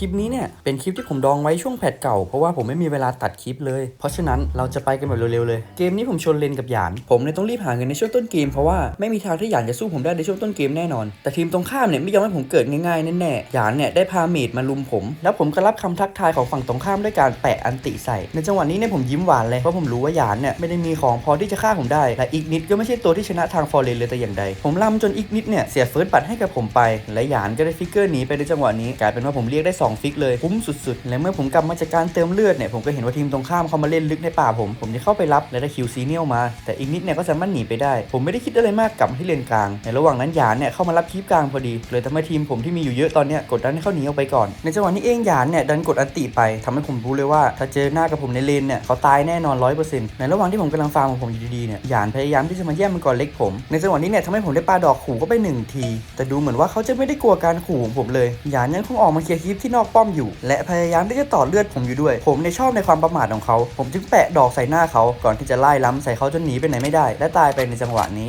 ลิปนี้เนี่ยเป็นคลิปที่ผมดองไว้ช่วงแพทเก่าเพราะว่าผมไม่มีเวลาตัดคลิปเลย เพราะฉะนั้นเราจะไปกันแบบเร็วๆเลย เกมนี้ผมชนเลนกับหยาน ผมเลยต้องรีบหาเงินในช่วงต้นเกมเพราะว่าไม่มีทางที่หยานจะสู้ผมได้ในช่วงต้นเกมแน่นอน แต่ทีมตรงข้ามเนี่ยไม่ยอมให้ผมเกิดง่ายๆแน่ๆหยานเนี่ยได้พาเมดมาลุมผม แล้วผมก็รับคำทักทายของฝั่งตรงข้ามด้วยการแปะอันติใส่ ในจังหวะนี้เนี่ยผมยิ้มหวานเลยเพราะผมรู้ว่าหยานเนี่ยไม่ได้มีของพอที่จะฆ่าผมได้และอีกนิดก็ไม่ใช่ตัวที่ชนะทางฟอร์เรนเลยแต่อย่างใด ผมล่ำจนอีกนิดเนี่ยเสียเฟิร์สบัตให้กับผมไป และหยานก็ได้ฟิกเกอร์หนีไปในจังหวะนี้กลายเป็นว่าผมเรียกได้2ฟิกเลยคุ้มสุดๆ และเมื่อผมกลับมาจากการเติมเลือดเนี่ยผมก็เห็นว่าทีมตรงข้ามเขามาเล่นลึกในป่าผม ผมจะเข้าไปรับและได้คิวซีเนียลมา แต่อีกนิดเนี่ยก็สามารถหนีไปได้ ผมไม่ได้คิดอะไรมากกลับมาที่เลนกลางในระหว่างนั้นหยานเนี่ยเข้ามารับคีบกลางพอดีเลยทำให้ทีมผมที่มีอยู่เยอะตอนเนี้ยกดดันให้เขาหนีออกไปก่อน ในจังหวะนี้เองหยานเนี่ยดันกดอันติไปทำให้ผมรู้เลยว่า ถ้าเจอหน้ากับผมในเลนเนี่ยเขาตายแน่นอนร้อยเปอร์เซ็นต์ในระหว่างที่ผมกำลังฟาร์มของผมอยู่ดีๆเนี่ยหยานพยายามที่จะมาแย่งมังกรเล็กผม ในจังหวะนี้เนี่ยทำให้ผมได้ปาดอกขู่ก็ไปหนึ่งที แต่ดูเหมือนว่าเขาจะไม่ได้กลัวการขู่ของผมเลยหยานยังคงออกมาเคลียร์คลิปที่นอกป้อมอยู่ และพยายามที่จะต่อเลือดผมอยู่ด้วย ผมในชอบในความประมาทของเขา ผมจึงแปะดอกใส่หน้าเขา ก่อนที่จะไล่ล้ำใส่เขาจนหนีไปไหนไม่ได้ และตายไปในจังหวะนี้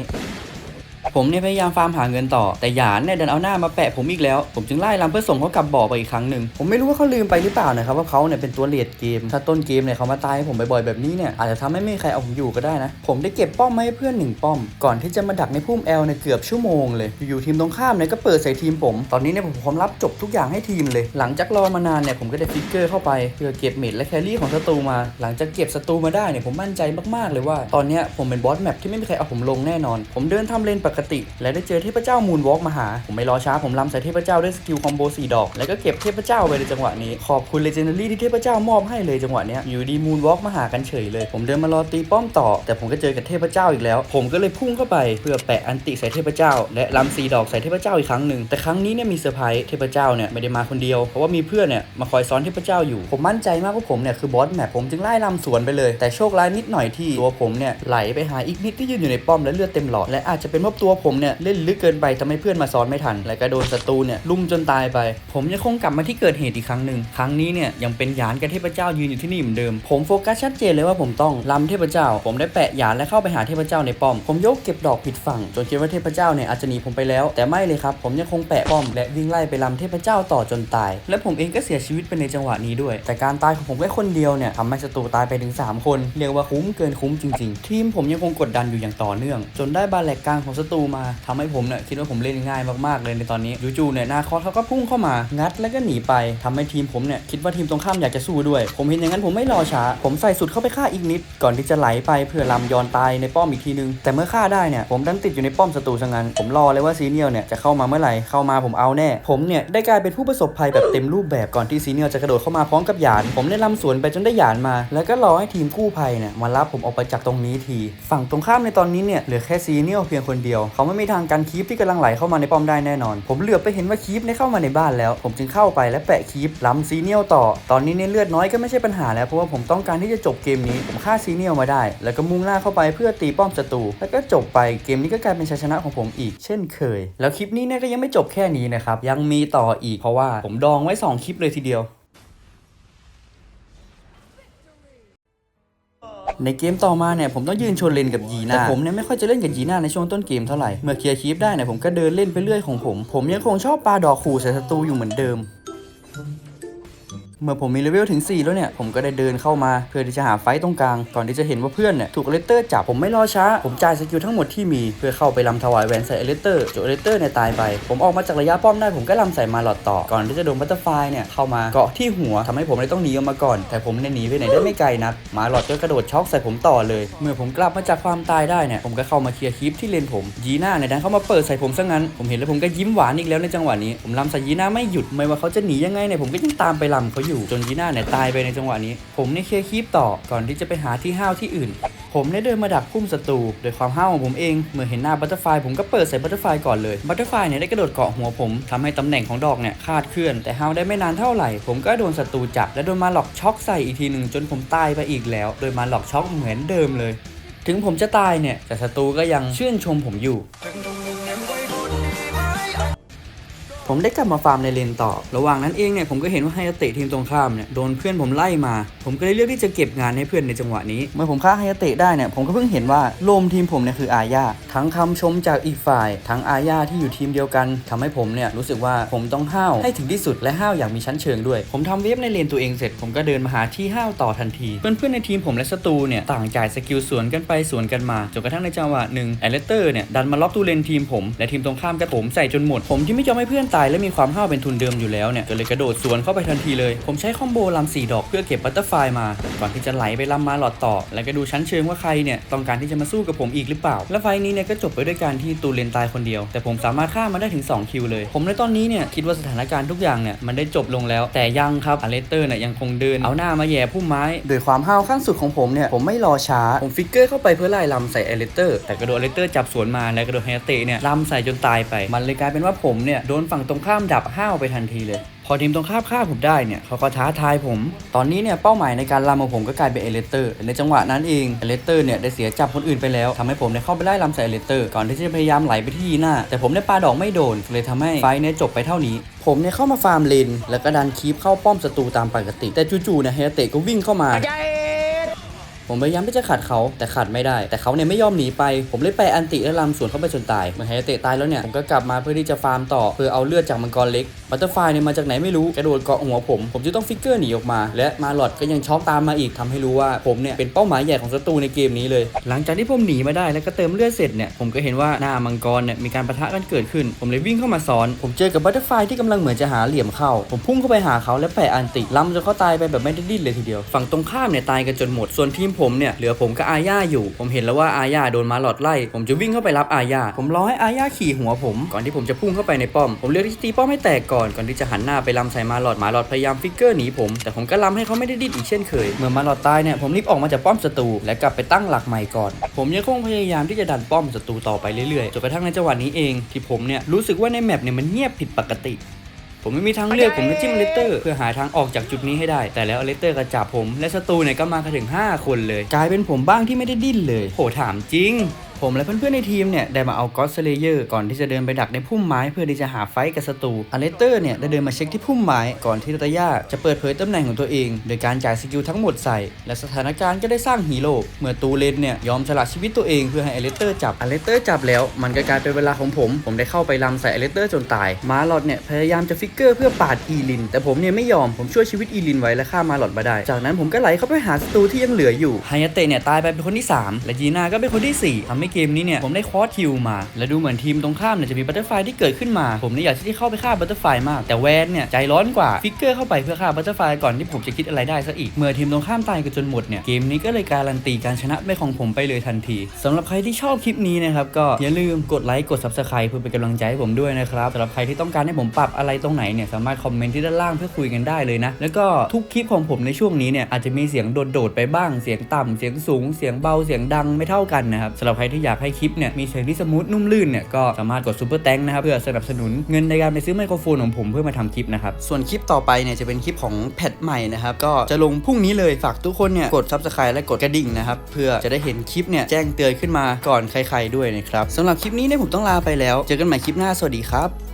ผมเนี่ยพยายามฟาร์มหาเงินต่อแต่หยานเนี่ยดันเอาหน้ามาแปะผมอีกแล้ว ผมจึงไล่ลำเพื่อส่งเขากลับบ่อไปอีกครั้งหนึ่งผมไม่รู้ว่าเขาลืมไปหรือเปล่านะครับว่าเขาเนี่ยเป็นตัวเลดเกม ถ้าต้นเกมเนี่ยเขามาตายให้ผมบ่อยๆแบบนี้เนี่ยอาจจะทำให้ไม่มีใครเอาผมอยู่ก็ได้นะ ผมได้เก็บป้อมมาให้เพื่อนหนึ่งป้อม ก่อนที่จะมาดักในพุ่มแอลเนี่ยเกือบชั่วโมงเลยอยู่ๆทีมตรงข้ามเนี่ยก็เปิดใส่ทีมผม ตอนนี้เนี่ยผมพร้อมรับจบทุกอย่างให้ทีมเลย หลังจากรอมานานเนี่ยผมก็ได้ฟิกเกอร์เข้าไปเพื่อเก็บเมดและแครี่ของศัตรูมา หลังจากเก็บศัตรูมาได้เนี่ยผมมั่นใจมากๆเลยว่า ตอนเนี้ยผมเป็นบอสแมปที่ไม่มีใครเอาผมลงแน่นอน ผมเดินทำเลนปกติ และได้เจอเทพเจ้ามูนวอล์กมาหา ผมไม่รอช้าผมลำใส่เทพเจ้าด้วยสกิลคอมโบ4ดอก แล้วก็เก็บเทพเจ้าไปในจังหวะนี้ ขอบคุณเลเจนดารี่ที่เทพเจ้ามอบให้เลยจังหวะนี้อยู่ดีมูนวอล์กมาหากันเฉยเลย ผมเดินมารอตีป้อมต่อ แต่ผมก็เจอกับเทพเจ้าอีกแล้ว ผมก็เลยพุ่งเข้าไปเพื่อแปะอันติใส่เทพเจ้า และลำสีดอกใส่เทพเจ้าอีกครั้งหนึ่งแต่ครั้งนี้เนี่ยมีเซอร์ไพรส์เทพเจ้าเนี่ยไม่ได้มาคนเดียวเพราะว่ามีเพื่อนเนี่ยมาคอยซ้อนเทพเจ้าอยู่ ผมมั่นใจมากว่าผมเนี่ยคือบอสแมปผมจึงไล่ลำสวนไปเลย แต่โชคร้ายนิดหน่อยที่ตัวผมเนี่ยไหลไปหาอีกนิดที่ยืนอยู่ในป้อมและเลือดเต็มหลอดและอาจจะเป็นเพราะตัวผมเนี่ยเล่นลึกเกินไปทำให้เพื่อนมาซ้อนไม่ทัน และก็โดนศัตรูเนี่ยลุมจนตายไป ผมยังคงกลับมาที่เกิดเหตุอีกครั้งหนึ่งครั้งนี้เนี่ยยังเป็นยานกับเทพเจ้ายืนอยู่ที่นี่เหมือนเดิม ผมโฟกัสชัดเจนเลยว่าผมต้องลำเทพเจ้า ผมได้แปะยานและเข้าไปหาเทพเจ้าในป้อม ผมยกเก็บดอกผิดฝั่งจนคิดว่าเทพเจ้าเนี่ยอาจจะหนีผมไปแล้ว แต่ไม่เลยครับ ผมยังคงแปะป้อม และวิ่งไล่ไปลำเทพเจ้าต่อจนตาย และผมเองก็เสียชีวิตไปในจังหวะนี้ด้วย แต่การตายของผมแค่คนเดียวเนี่ยทำให้ศัตรูตายไปถึง 3 คน เรียกว่าคุ้มเกินคุ้มจริง ๆ ทีมผมยังคงกดดันอยู่อย่างต่อเนื่อง จนได้บาแหลกกลางของศัตูมาทำให้ผมเนี่ยคิดว่าผมเล่นง่ายมากๆเลยในตอนนี้จู่ๆเนี่ยนาคอสเขาก็พุ่งเข้ามางัดแล้วก็หนีไปทำให้ทีมผมเนี่ยคิดว่าทีมตรงข้ามอยากจะสู้ด้วย ผมเห็นอย่างนั้นผมไม่รอช้า ผมใส่สุดเข้าไปฆ่าอีกนิด ก่อนที่จะไหลไปเพื่อลำยอนตายในป้อมอีกทีนึง แต่เมื่อฆ่าได้เนี่ยผมดันติดอยู่ในป้อมศัตรูซะงั้นผมรอเลยว่าซีเนียลเนี่ยจะเข้ามาเมื่อไหร่เข้ามาผมเอาแน่ ผมเนี่ยได้กลายเป็นผู้ประสบภัยแบบเต็มรูปแบบก่อนที่ซีเนียลจะกระโดดเข้ามาพร้อมกับหยาน ผมได้ลำสวนไปจนได้หยานมา แล้วก็รอให้ทีมกู้ภัยเนี่ยมารับผมออกไปจากตรงนี้ที ฝั่งตรงข้ามในตอนนี้เนี่ยเหลือแค่ซีเนียลเพียงคนเดียวเขาไม่มีทางการคีปที่กำลังไหลเข้ามาในป้อมได้แน่นอน ผมเหลือบไปเห็นว่าคีปได้เข้ามาในบ้านแล้ว ผมจึงเข้าไปและแปะคีปล้ำซีเนียลต่อ ตอนนี้เนี่ยเลือดน้อยก็ไม่ใช่ปัญหาแล้วเพราะว่าผมต้องการที่จะจบเกมนี้ผมฆ่าซีเนียลมาได้ แล้วก็มุ่งหน้าเข้าไปเพื่อตีป้อมศัตรูแล้วก็จบไปเกมนี้ก็กลายเป็นชัยชนะของผมอีก เช่นเคย แล้วคลิปนี้เนี่ยก็ยังไม่จบแค่นี้นะครับยังมีต่ออีกเพราะว่าผมดองไว้สองคลิปเลยทีเดียว ในเกมต่อมาเนี่ยผมต้องยืนชนเลนกับยีน่าแต่ผมเนี่ยไม่ค่อยจะเล่นกับยีน่าในช่วงต้นเกมเท่าไหร่ เมื่อเคลียร์คีฟได้เนี่ยผมก็เดินเล่นไปเรื่อยของผม ผมยังคงชอบปาดอกขู่ใส่ศัตรูอยู่เหมือนเดิม เมื่อผมมีเลเวลถึง 4 แล้วเนี่ย ผมก็ได้เดินเข้ามาเพื่อที่จะหาไฟตรงกลาง ก่อนที่จะเห็นว่าเพื่อนเนี่ยถูกเลสเตอร์จับผมไม่รอช้า ผมจ่ายสกิลทั้งหมดที่มีเพื่อเข้าไปลำถวายแหวนใส่เลสเตอร์จนเลสเตอร์เนี่ยตายไป ผมออกมาจากระยะป้อมได้ผมก็ลำใส่มาหลอดต่อ ก่อนที่จะโดนบัตเตอร์ไฟเนี่ยเข้ามาเกาะที่หัวทำให้ผมเลยต้องหนีออกมาก่อน แต่ผมเนี่ยหนีไปไหนได้ไม่ไกลนักมาหลอดก็กระโดดช็อกใส่ผมต่อเลย เมื่อผมกลับมาจากความตายได้เนี่ยผมก็เข้ามาเคลียร์คลิปที่เลนผมยีน่าเนี่ยดันเข้ามาเปิดใส่ผมซะงั้น ผมเห็นแล้วผมก็ยิ้มหวานอีกแล้วในจังหวะนี้ผมลำใส่ยีน่าไม่หยุดไม่ว่าเขาจะหนียังไงเนี่ยผมก็ยังตามไปลำเขาอยู่จนยีน่าเนี่ยตายไปในจังหวะนี้ ผมเนี่ยเคลียร์คลิปต่อก่อนที่จะไปหาที่ห้าวที่อื่น ผมได้เดินมาดักพุ่มศัตรูโดยความห้าวของผมเองเมื่อเห็นหน้าบัตเตอร์ไฟผมก็เปิดใส่บัตเตอร์ไฟก่อนเลยบัตเตอร์ไฟเนี่ยได้กระโดดเกาะหัวผมทำให้ตำแหน่งของดอกเนี่ยคาดเคลื่อน แต่ห้าวได้ไม่นานเท่าไหร่ ผมก็โดนศัตรูจับและโดนมาหลอกช็อกใส่อีกทีหนึ่งจนผมตายไปอีกแล้ว โดยมาหลอกช็อกเหมือนเดิมเลย ถึงผมจะตายเนี่ยแต่ศัตรูก็ยังชื่นชมผมอยู่ ผมได้กลับมาฟาร์มในเลนต่อ ระหว่างนั้นเองเนี่ยผมก็เห็นว่าไฮยาเตะทีมตรงข้ามเนี่ยโดนเพื่อนผมไล่มา ผมก็เลยเลือกที่จะเก็บงานให้เพื่อนในจังหวะนี้ เมื่อผมฆ่าไฮยาเตะได้เนี่ยผมก็เพิ่งเห็นว่าโลมทีมผมเนี่ยคืออาญาทั้งคำชมจากอีกฝ่าย ทั้งอาญาที่อยู่ทีมเดียวกันทำให้ผมเนี่ยรู้สึกว่าผมต้องห้าวให้ถึงที่สุดและห้าวอย่างมีชั้นเชิงด้วย ผมทำเวฟในเลนตัวเองเสร็จ ผมก็เดินมาหาที่ห้าวต่อทันที เพื่อนๆในทีมผมและศัตรูเนี่ยต่างจ่ายสกิลสวนกันไปสวนกันมาจนกระทั่งในจังหวะหนึ่งแอเลเตอร์เนี่ยดันมาล็อกตูเลนทีมผมและทีมตรงข้ามกับผมใส่จนหมดผมที่ไม่ยอมให้เพื่อนตายและมีความห้าวเป็นทุนเดิมอยู่แล้วเนี่ยก็เลยกระโดดสวนเข้าไปทันทีเลย ผมใช้คอมโบลำสี่ดอกเพื่อเก็บบัตเตอร์ไฟมา ก่อนที่จะไหลไปลำมาหลอดต่อ และก็ดูชั้นเชิงว่าใครเนี่ยต้องการที่จะมาสู้กับผมอีกหรือเปล่า และไฟนี้เนี่ยก็จบไปด้วยการที่ตูเลนตายคนเดียว แต่ผมสามารถฆ่ามาได้ถึง 2 คิวเลย ผมในตอนนี้เนี่ยคิดว่าสถานการณ์ทุกอย่างเนี่ยมันได้จบลงแล้ว แต่ยังครับอเลสเตอร์เนี่ยยังคงเดินเอาหน้ามาแย่พุ่มไม้โดยความห้าวขั้นสุดของผมเนี่ยผมไม่รอช้าผมฟิกเกอร์เข้าไปเพื่อไล่ลำใส่อเลสเตอร์แต่กระโดดอเลสเตอร์จับสวนมาและกระโดดไฮเตะเนี่ยลำใส่จนตายไป มันเลยกลายเป็นว่าผมเนี่ยโดนฝั่งตรงข้ามดับห้าวไปทันทีเลย พอทีมตรงข้ามฆ่าผมได้เนี่ยเขาก็ท้าทายผม ตอนนี้เนี่ยเป้าหมายในการลำของผมก็กลายเป็นเอเลสเตอร์ ในจังหวะนั้นเองเอเลสเตอร์เนี่ยได้เสียจับคนอื่นไปแล้วทำให้ผมเนี่ยเข้าไปไล่ลำใส่เอเลสเตอร์ก่อนที่จะพยายามไหลไปที่ยีน่าแต่ผมได้ปาดอกไม่โดนเลยทำให้ไฟเนี่ยจบไปเท่านี้ ผมเนี่ยเข้ามาฟาร์มเลนแล้วก็ดันคีปเข้าป้อมศัตรูตามปกติ แต่จู่ๆเนี่ยเฮเตะก็วิ่งเข้ามา ผมพยายามที่จะขัดเขาแต่ขัดไม่ได้ แต่เขาเนี่ยไม่ยอมหนีไป ผมเลยไปอันติและลำสวนเข้าไปจนตายเมื่อไฮเตะตายแล้วเนี่ยผมก็กลับมาเพื่อที่จะฟาร์มต่อเพื่อเอาเลือดจากมังกรเล็กบัตเตอร์ไฟเนี่ยมาจากไหนไม่รู้กระโดดเกาะหัวผม ผมจะต้องฟิกเกอร์หนีออกมา และมาหลอดก็ยังช็อกตามมาอีกทำให้รู้ว่าผมเนี่ยเป็นเป้าหมายใหญ่ของศัตรูในเกมนี้เลย หลังจากที่ผมหนีมาได้แล้วก็เติมเลือดเสร็จเนี่ยผมก็เห็นว่าหน้ามังกรเนี่ยมีการปะทะกันเกิดขึ้น ผมเลยวิ่งเข้ามาซ้อน ผมเจอกับบัตเตอร์ไฟที่กำลังเหมือนจะหาเหลี่ยมเข้า ผมพุ่งเข้าไปหาเขาและแปะอันติล้ำจนเขาตายไปแบบไม่ได้ดิ้นเลยทีเดียว ฝั่งตรงข้ามเนี่ยตายกันจนหมดส่วนทีมผมเนี่ยเหลือผมกับอาญาอยู่ ผมเห็นแล้วว่าอาญาโดนมาหลอดไล่ผมจะวิ่งเข้าไปรับอาญาผมรอให้อาญาขี่หัวผม ก่อนที่ผมจะพุ่งเข้าไปในป้อม ผมเลือกที่จะตีป้อมให้แตกก่อนก่อนที่จะหันหน้าไปลำใส่มาหลอดมาหลอดพยายามฟิกเกอร์หนีผม แต่ผมก็ลำให้เขาไม่ได้ดิ้นอีกเช่นเคย เมื่อมาหลอดตายเนี่ยผมรีบออกมาจากป้อมศัตรูและกลับไปตั้งหลักใหม่ก่อน ผมยังคงพยายามที่จะดันป้อมศัตรูต่อไปเรื่อยๆจนกระทั่งในจังหวะนี้เอง ที่ผมเนี่ยรู้สึกว่าในแมปเนี่ยมันเงียบผิดปกติ ผมไม่มีทางเลือกผมเลยจิ้มอเลสเตอร์เพื่อหาทางออกจากจุดนี้ให้ได้ แต่แล้วอเลสเตอร์ก็จับผม และศัตรูเนี่ยก็มากันถึง 5 คนเลย กลายเป็นผมบ้างที่ไม่ได้ดิ้นเลยโหถามจริง ผมและเพื่อนๆในทีมเนี่ยได้มาเอาก็อดสเลเยอร์ก่อนที่จะเดินไปดักในพุ่มไม้เพื่อที่จะหาไฟท์กับศัตรูอเลสเตอร์เนี่ยได้เดินมาเช็คที่พุ่มไม้ก่อนที่ตาย่าจะเปิดเผยตำแหน่งของตัวเอง โดยการจ่ายสกิลทั้งหมดใส่ และสถานการณ์ก็ได้สร้างฮีโร่เมื่อตูเลนเนี่ยยอมสละชีวิตตัวเองเพื่อให้อเลสเตอร์จับอเลสเตอร์จับแล้ว มันก็กลายเป็นเวลาของผม ผมได้เข้าไปลำใส่อเลสเตอร์จนตายมาลอดเนี่ยพยายามจะฟิกเกอร์เพื่อปาดอีลิน แต่ผมเนี่ยไม่ยอมผมช่วยชีวิตอีลินไว้และฆ่ามาลอดมาได้ จากนั้นผมก็ไหลเข้าไปหาศัตรูที่ยังเหลืออยู่ไฮยาเตะเนี่ยตายไปเป็นคนที่ 3 และยีนาก็เป็นคนที่4ทำให้เกมนี้เนี่ยผมได้คอร์สคิวมา และดูเหมือนทีมตรงข้ามเนี่ยจะมีบัตเตอร์ไฟที่เกิดขึ้นมา ผมเนี่ยอยากที่จะเข้าไปฆ่าบัตเตอร์ไฟมาก แต่แวนเนี่ยใจร้อนกว่าฟิกเกอร์เข้าไปเพื่อฆ่าบัตเตอร์ไฟก่อนที่ผมจะคิดอะไรได้ซะอีก เมื่อทีมตรงข้ามตายกันจนหมดเนี่ยเกมนี้ก็เลยการันตีการชนะเป็นของผมไปเลยทันทีสำหรับใครที่ชอบคลิปนี้นะครับก็อย่าลืมกดไลค์กด subscribe เพื่อเป็นกำลังใจให้ผมด้วยนะครับสำหรับใครที่ต้องการให้ผมปรับอะไรตรงไหนเนี่ยสามารถคอมเมนต์ที่ด้านล่างเพื่อคุยกันได้เลยนะแล้วก็ทุกคลิปของผมในช่วงนี้เนี่ยอาจจะมีเสียงโดดๆไปบ้างเสียงต่ำเสียงสูงเสียงเบาเสียงดังไม่เท่ากันนะครับสำหรับใครที่อยากให้คลิปเนี่ยมีเสียงที่สมูทนุ่มลื่นเนี่ยก็สามารถกดซูเปอร์แตงนะครับเพื่อสนับสนุนเงินในการไปซื้อไมโครโฟนของผมเพื่อมาทำคลิปนะครับส่วนคลิปต่อไปเนี่ยจะเป็นคลิปของแพทใหม่นะครับก็จะลงพรุ่งนี้เลยฝากทุกคนเนี่ยกดซับสไครต์และกดกระดิ่งนะครับเพื่อจะได้เห็นคลิปเนี่ยแจ้งเตือนขึ้นมาก่อนใครๆด้วยนะครับสำหรับคลิปนี้เนี่ยผมต้องลาไปแล้ว เจอกันใหม่คลิปหน้าสวัสดีครับ